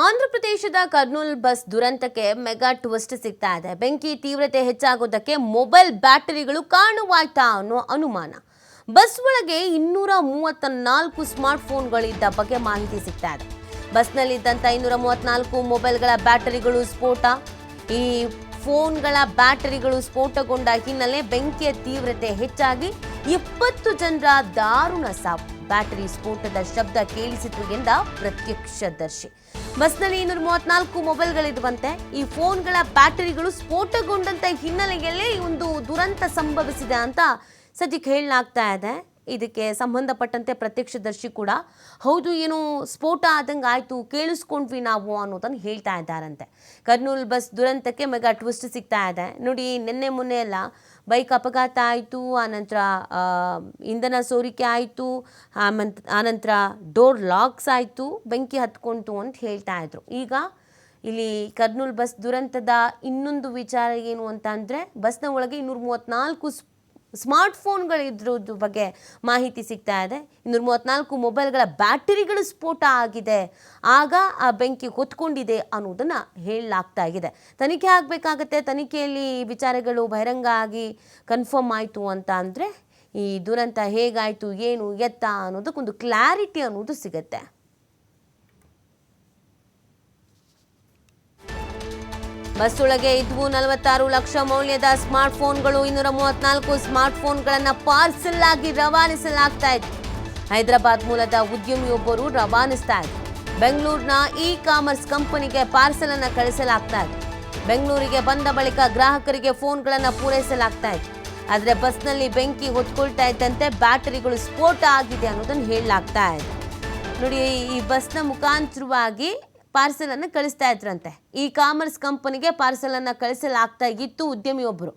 ಆಂಧ್ರಪ್ರದೇಶದ ಕರ್ನೂಲ್ ಬಸ್ ದುರಂತಕ್ಕೆ mega twist ಸಿಗ್ತಾ ಇದೆ. ಬೆಂಕಿ ತೀವ್ರತೆ ಹೆಚ್ಚಾಗೋದಕ್ಕೆ ಮೊಬೈಲ್ ಬ್ಯಾಟರಿಗಳು ಕಾರಣವಾಯ್ತಾ ಅನ್ನೋ ಅನುಮಾನ. ಬಸ್ ಒಳಗೆ ಇನ್ನೂರ ಮೂವತ್ತ ನಾಲ್ಕು ಸ್ಮಾರ್ಟ್ ಫೋನ್ಗಳಿದ್ದ ಬಗ್ಗೆ ಮಾಹಿತಿ ಸಿಗ್ತಾ ಇದೆ. ಬಸ್ನಲ್ಲಿದ್ದಂಥ ಇನ್ನೂರ ಮೂವತ್ನಾಲ್ಕು ಮೊಬೈಲ್ಗಳ ಬ್ಯಾಟರಿಗಳು ಸ್ಫೋಟ. ಈ ಫೋನ್ಗಳ ಬ್ಯಾಟರಿಗಳು ಸ್ಫೋಟಗೊಂಡ ಹಿನ್ನೆಲೆ ಬೆಂಕಿಯ ತೀವ್ರತೆ ಹೆಚ್ಚಾಗಿ ಇಪ್ಪತ್ತು ಜನರ ದಾರುಣ ಸಾವು. ಬ್ಯಾಟರಿ ಸ್ಫೋಟದ ಶಬ್ದ ಕೇಳಿಸಿತು ಎಂದ ಪ್ರತ್ಯಕ್ಷದರ್ಶಿ. ಬಸ್ನಲ್ಲಿ ಇನ್ನೂರ ಮೂವತ್ನಾಲ್ಕು ಮೊಬೈಲ್ಗಳಿರುವಂತೆ ಈ ಫೋನ್ಗಳ ಬ್ಯಾಟರಿಗಳು ಸ್ಫೋಟಗೊಂಡಂತ ಹಿನ್ನೆಲೆಯಲ್ಲಿ ಒಂದು ದುರಂತ ಸಂಭವಿಸಿದೆ ಅಂತ ಸದ್ಯಕ್ಕೆ ಹೇಳಲಾಗ್ತಾ ಇದೆ. ಇದಕ್ಕೆ ಸಂಬಂಧಪಟ್ಟಂತೆ ಪ್ರತ್ಯಕ್ಷದರ್ಶಿ ಕೂಡ, ಹೌದು, ಏನು ಸ್ಫೋಟ ಆದಂಗೆ ಆಯಿತು, ಕೇಳಿಸ್ಕೊಂಡ್ವಿ ನಾವು ಅನ್ನೋದನ್ನು ಹೇಳ್ತಾ ಇದ್ದಾರಂತೆ. ಕರ್ನೂಲ್ ಬಸ್ ದುರಂತಕ್ಕೆ ಮೆಗಾ ಟ್ವಿಸ್ಟ್ ಸಿಗ್ತಾ ಇದೆ. ನೋಡಿ, ನಿನ್ನೆ ಮೊನ್ನೆ ಎಲ್ಲ ಬೈಕ್ ಅಪಘಾತ ಆಯಿತು ಆನಂತರ ಇಂಧನ ಸೋರಿಕೆ ಆಯಿತು ಆನಂತರ ಡೋರ್ ಲಾಕ್ಸ್ ಆಯಿತು, ಬೆಂಕಿ ಹತ್ಕೊಂತು ಅಂತ ಹೇಳ್ತಾ ಇದ್ರು. ಈಗ ಇಲ್ಲಿ ಕರ್ನೂಲ್ ಬಸ್ ದುರಂತದ ಇನ್ನೊಂದು ವಿಚಾರ ಏನು ಅಂತ ಅಂದರೆ, ಬಸ್ನ ಒಳಗೆ ಇನ್ನೂರ ಮೂವತ್ತ್ನಾಲ್ಕು ಸ್ಮಾರ್ಟ್ ಫೋನ್ಗಳಿದ್ರದ್ದು ಬಗ್ಗೆ ಮಾಹಿತಿ ಸಿಗ್ತಾ ಇದೆ. ಇನ್ನೂರ ಮೂವತ್ತ್ನಾಲ್ಕು ಮೊಬೈಲ್ಗಳ ಬ್ಯಾಟರಿಗಳು ಸ್ಫೋಟ ಆಗಿದೆ. ಆಗ ಆ ಬೆಂಕಿ ಹೊತ್ಕೊಂಡಿದೆ ಅನ್ನೋದನ್ನು ಹೇಳಲಾಗ್ತಾ ಇದೆ. ತನಿಖೆ ಆಗಬೇಕಾಗತ್ತೆ. ತನಿಖೆಯಲ್ಲಿ ವಿಚಾರಗಳು ಬಹಿರಂಗ ಆಗಿ ಕನ್ಫರ್ಮ್ ಆಯಿತು ಅಂತ ಅಂದರೆ ಈ ದುರಂತ ಹೇಗಾಯಿತು, ಏನು, ಎತ್ತ ಅನ್ನೋದಕ್ಕೊಂದು ಕ್ಲಾರಿಟಿ ಅನ್ನೋದು ಸಿಗುತ್ತೆ. ಬಸ್ ಒಳಗೆ ಇದ್ವು. ನಲವತ್ತಾರು ಲಕ್ಷ ಮೌಲ್ಯದ ಸ್ಮಾರ್ಟ್ ಫೋನ್ಗಳು ಇನ್ನೂರ ಮೂವತ್ನಾಲ್ಕು ಸ್ಮಾರ್ಟ್ ಫೋನ್ಗಳನ್ನ ಪಾರ್ಸಲ್ ಆಗಿ ರವಾನಿಸಲಾಗ್ತಾ ಇತ್ತು. ಹೈದರಾಬಾದ್ ಮೂಲದ ಉದ್ಯಮಿಯೊಬ್ಬರು ರವಾನಿಸ್ತಾ ಇದ್ರು. ಬೆಂಗಳೂರಿನ ಇ ಕಾಮರ್ಸ್ ಕಂಪನಿಗೆ ಪಾರ್ಸಲ್ ಅನ್ನು ಕಳಿಸಲಾಗ್ತಾ ಇತ್ತು. ಬೆಂಗಳೂರಿಗೆ ಬಂದ ಬಳಿಕ ಗ್ರಾಹಕರಿಗೆ ಫೋನ್ಗಳನ್ನು ಪೂರೈಸಲಾಗ್ತಾ ಇತ್ತು. ಆದರೆ ಬಸ್ನಲ್ಲಿ ಬೆಂಕಿ ಹೊತ್ಕೊಳ್ತಾ ಇದ್ದಂತೆ ಬ್ಯಾಟರಿಗಳು ಸ್ಫೋಟ ಆಗಿದೆ ಅನ್ನೋದನ್ನು ಹೇಳಲಾಗ್ತಾ ಇದೆ. ನೋಡಿ, ಈ ಬಸ್ನ ಮುಖಾಂತರವಾಗಿ ಪಾರ್ಸಲ್ ಅನ್ನು ಕಳಿಸ್ತಾ ಇದ್ರಂತೆ. ಈ ಕಾಮರ್ಸ್ ಕಂಪನಿಗೆ ಪಾರ್ಸೆಲ್ ಅನ್ನು ಕಳಿಸಲಾಗ್ತಾ ಇತ್ತು ಉದ್ಯಮಿಯೊಬ್ಬರು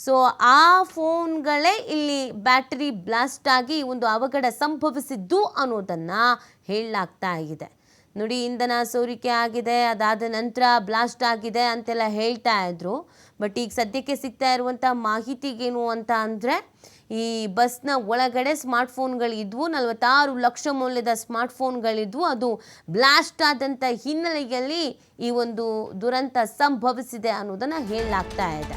ಸೊ ಆ ಫೋನ್ಗಳೇ ಇಲ್ಲಿ ಬ್ಯಾಟರಿ ಬ್ಲಾಸ್ಟ್ ಆಗಿ ಒಂದು ಅವಘಡ ಸಂಭವಿಸಿದ್ದು ಅನ್ನೋದನ್ನು ಹೇಳಲಾಗ್ತಾ ಇದೆ. ನೋಡಿ, ಇಂಧನ ಸೋರಿಕೆ ಆಗಿದೆ, ಅದಾದ ನಂತರ ಬ್ಲಾಸ್ಟ್ ಆಗಿದೆ ಅಂತೆಲ್ಲ ಹೇಳ್ತಾ ಇದ್ರು. ಬಟ್ ಈಗ ಸದ್ಯಕ್ಕೆ ಸಿಗ್ತಾ ಇರುವಂಥ ಮಾಹಿತಿಗೇನು ಅಂತ ಅಂದರೆ, ಈ ಬಸ್ನ ಒಳಗಡೆ ಸ್ಮಾರ್ಟ್ ಫೋನ್ಗಳಿದ್ವು ನಲವತ್ತಾರು ಲಕ್ಷ ಮೌಲ್ಯದ ಸ್ಮಾರ್ಟ್ ಫೋನ್ಗಳಿದ್ವು ಅದು ಬ್ಲಾಸ್ಟ್ ಆದಂಥ ಹಿನ್ನೆಲೆಯಲ್ಲಿ ಈ ಒಂದು ದುರಂತ ಸಂಭವಿಸಿದೆ ಅನ್ನೋದನ್ನು ಹೇಳಲಾಗ್ತಾ ಇದೆ.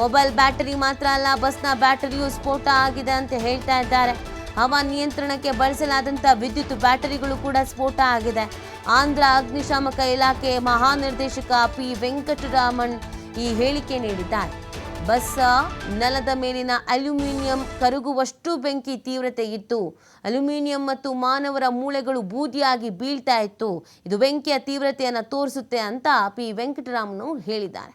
ಮೊಬೈಲ್ ಬ್ಯಾಟರಿ ಮಾತ್ರ ಅಲ್ಲ ಬಸ್ನ ಬ್ಯಾಟರಿಯು ಸ್ಫೋಟ ಆಗಿದೆ ಅಂತ ಹೇಳ್ತಾ ಇದ್ದಾರೆ. ಹವಾ ನಿಯಂತ್ರಣಕ್ಕೆ ಬಳಸಲಾದಂಥ ವಿದ್ಯುತ್ ಬ್ಯಾಟರಿಗಳು ಕೂಡ ಸ್ಫೋಟ ಆಗಿದೆ. ಆಂಧ್ರ ಅಗ್ನಿಶಾಮಕ ಇಲಾಖೆ ಮಹಾನಿರ್ದೇಶಕ ಪಿ ವೆಂಕಟರಾಮನ್ ಈ ಹೇಳಿಕೆ ನೀಡಿದ್ದಾರೆ. ಬಸ್ ನೆಲದ ಮೇಲಿನ ಅಲ್ಯೂಮಿನಿಯಂ ಕರಗುವಷ್ಟು ಬೆಂಕಿ ತೀವ್ರತೆ ಇತ್ತು. ಅಲ್ಯೂಮಿನಿಯಂ ಮತ್ತು ಮಾನವರ ಮೂಳೆಗಳು ಬೂದಿಯಾಗಿ ಬೀಳ್ತಾ ಇತ್ತು. ಇದು ಬೆಂಕಿಯ ತೀವ್ರತೆಯನ್ನು ತೋರಿಸುತ್ತೆ ಅಂತ ಪಿ ವೆಂಕಟರಾಮನು ಹೇಳಿದ್ದಾರೆ.